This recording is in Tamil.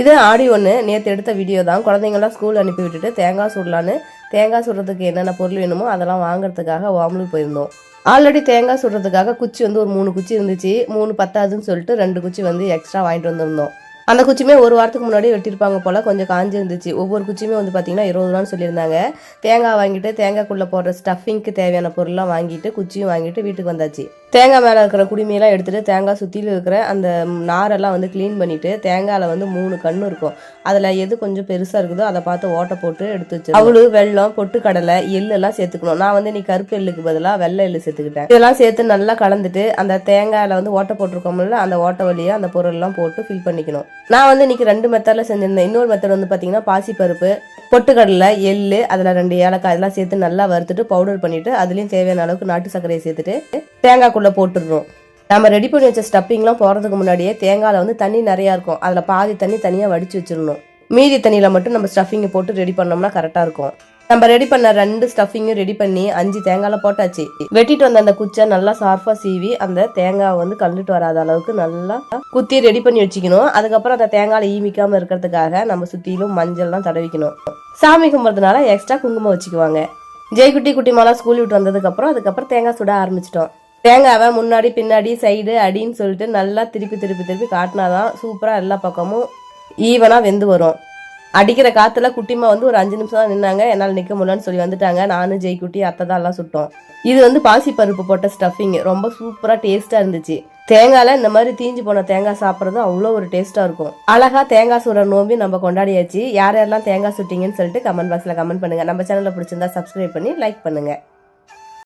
இது ஆடி ஒன்று நேற்று எடுத்த வீடியோ தான். குழந்தைங்களாம் ஸ்கூல் அனுப்பி விட்டுட்டு தேங்காய் சுடலான்னு. தேங்காய் சுடுறதுக்கு என்னென்ன பொருள் வேணுமோ அதெல்லாம் வாங்குறதுக்காக ஓமலூர் போயிருந்தோம். ஆல்ரெடி தேங்காய் சுடுறதுக்காக குச்சி வந்து ஒரு மூணு குச்சி இருந்துச்சு. மூணு பத்தாதுன்னு சொல்லிட்டு ரெண்டு குச்சி வந்து எக்ஸ்ட்ரா வாங்கிட்டு வந்திருந்தோம். அந்த குச்சியுமே ஒரு வாரத்துக்கு முன்னாடி வெட்டியிருப்பாங்க போல் கொஞ்சம் காஞ்சிருந்துச்சு ஒவ்வொரு குச்சியுமே வந்து பார்த்தீங்கன்னா இருபது ரூபான்னு சொல்லியிருந்தாங்க. தேங்காய் வாங்கிட்டு தேங்காய்க்குள்ளே போடுற ஸ்டஃபிங்க்கு தேவையான பொருள்லாம் வாங்கிட்டு குச்சியும் வாங்கிட்டு வீட்டுக்கு வந்தாச்சு. தேங்காய் மேலே இருக்கிற குடிமையெல்லாம் எடுத்துகிட்டு தேங்காய் சுற்றிலும் இருக்கிற அந்த நாரெல்லாம் வந்து க்ளீன் பண்ணிவிட்டு தேங்காயில் வந்து மூணு கண் இருக்கும். அதில் எது கொஞ்சம் பெருசாக இருக்குதோ அதை பார்த்து ஓட்டை போட்டு எடுத்து வச்சு அவளு வெள்ளம் பொட்டுக்கடலை எள்ளு எல்லாம் சேர்த்துக்கணும். நான் வந்து நீ கருப்பு எள்ளுக்கு பதிலாக வெள்ளை எள்ளு சேர்த்துக்கிட்டேன். இதெல்லாம் சேர்த்து நல்லா கலந்துட்டு அந்த தேங்காயில் வந்து ஓட்டை போட்டிருக்கோம்ல அந்த ஓட்டை வழியாக அந்த பொருள்லாம் போட்டு ஃபில் பண்ணிக்கணும். நான் வந்து இன்னைக்கு ரெண்டு மெத்தடில் செஞ்சிருந்தேன். இன்னொரு மெத்தட் வந்து பார்த்தீங்கன்னா பாசிப்பருப்பு பொட்டுக்கடலை எள்ளு அதில் ரெண்டு ஏலக்காய் இதெல்லாம் சேர்த்து நல்லா வறுத்துட்டு பவுடர் பண்ணிவிட்டு அதுலேயும் தேவையான அளவுக்கு நாட்டு சர்க்கரையை சேர்த்துட்டு தேங்காய்க்குள்ளே போட்டுடுறோம் நம்ம ரெடி பண்ணி வச்ச ஸ்டப்பிங்லாம் போகிறதுக்கு முன்னாடியே தேங்காயில் வந்து தண்ணி நிறையா இருக்கும். அதில் பாதி தண்ணி தனியாக வடித்து வச்சிடணும். மீதி தண்ணியில் மட்டும் நம்ம ஸ்டஃபிங்கை போட்டு ரெடி பண்ணோம்னா கரெக்டாக இருக்கும். நம்ம ரெடி பண்ண ரெண்டு ஸ்டஃபிங்கும் ரெடி பண்ணி அஞ்சு தேங்காயில் போட்டாச்சு. வெட்டிட்டு வந்த அந்த குச்சை நல்லா சார்ஃபாக சீவி அந்த தேங்காவை வந்து கண்டுட்டு வராத அளவுக்கு நல்லா குத்தி ரெடி பண்ணி வச்சுக்கணும். அதுக்கப்புறம் அந்த தேங்காயில் ஈமிக்காமல் இருக்கிறதுக்காக நம்ம சுற்றிலும் மஞ்சள்லாம் தடவிக்கணும். சாமி கும்பிட்றதுனால எக்ஸ்ட்ரா குங்குமம் வச்சுக்குவாங்க. ஜெய்குட்டி குட்டிமாலாம் ஸ்கூல் விட்டு வந்ததுக்கப்புறம் அதுக்கப்புறம் தேங்காய் சுட ஆரம்பிச்சிட்டோம். தேங்காவை முன்னாடி பின்னாடி சைடு அடின்னு சொல்லிட்டு நல்லா திருப்பி திருப்பி திருப்பி காட்டினாதான் சூப்பராக எல்லா பக்கமும் ஈவனாக வெந்து வரும். அடிக்கிற காத்துல குட்டிமா வந்து ஒரு அஞ்சு நிமிஷம் தான் நின்னாங்க. என்னால் நிற்க முடியலன்னு சொல்லி வந்துட்டாங்க. நானும் ஜெய்குட்டி அத்தை தான் எல்லாம் சுட்டோம். இது வந்து பாசி பருப்பு போட்ட ஸ்டஃபிங் ரொம்ப சூப்பராக டேஸ்ட்டாக இருந்துச்சு. தேங்காயில் இந்த மாதிரி தீஞ்சு போன தேங்காய் சாப்பிட்றது அவ்வளோ ஒரு டேஸ்ட்டாக இருக்கும். அழகாக தேங்காய் சுடுற நோம்பி நம்ம கொண்டாடியாச்சு. யார் யாரெல்லாம் தேங்காய் சுட்டிங்கன்னு சொல்லிட்டு கமெண்ட் பாக்ஸில் கமெண்ட் பண்ணுங்கள் நம்ம சேனலில் பிடிச்சிருந்தா சப்ஸ்கிரைப் பண்ணி லைக் பண்ணுங்கள்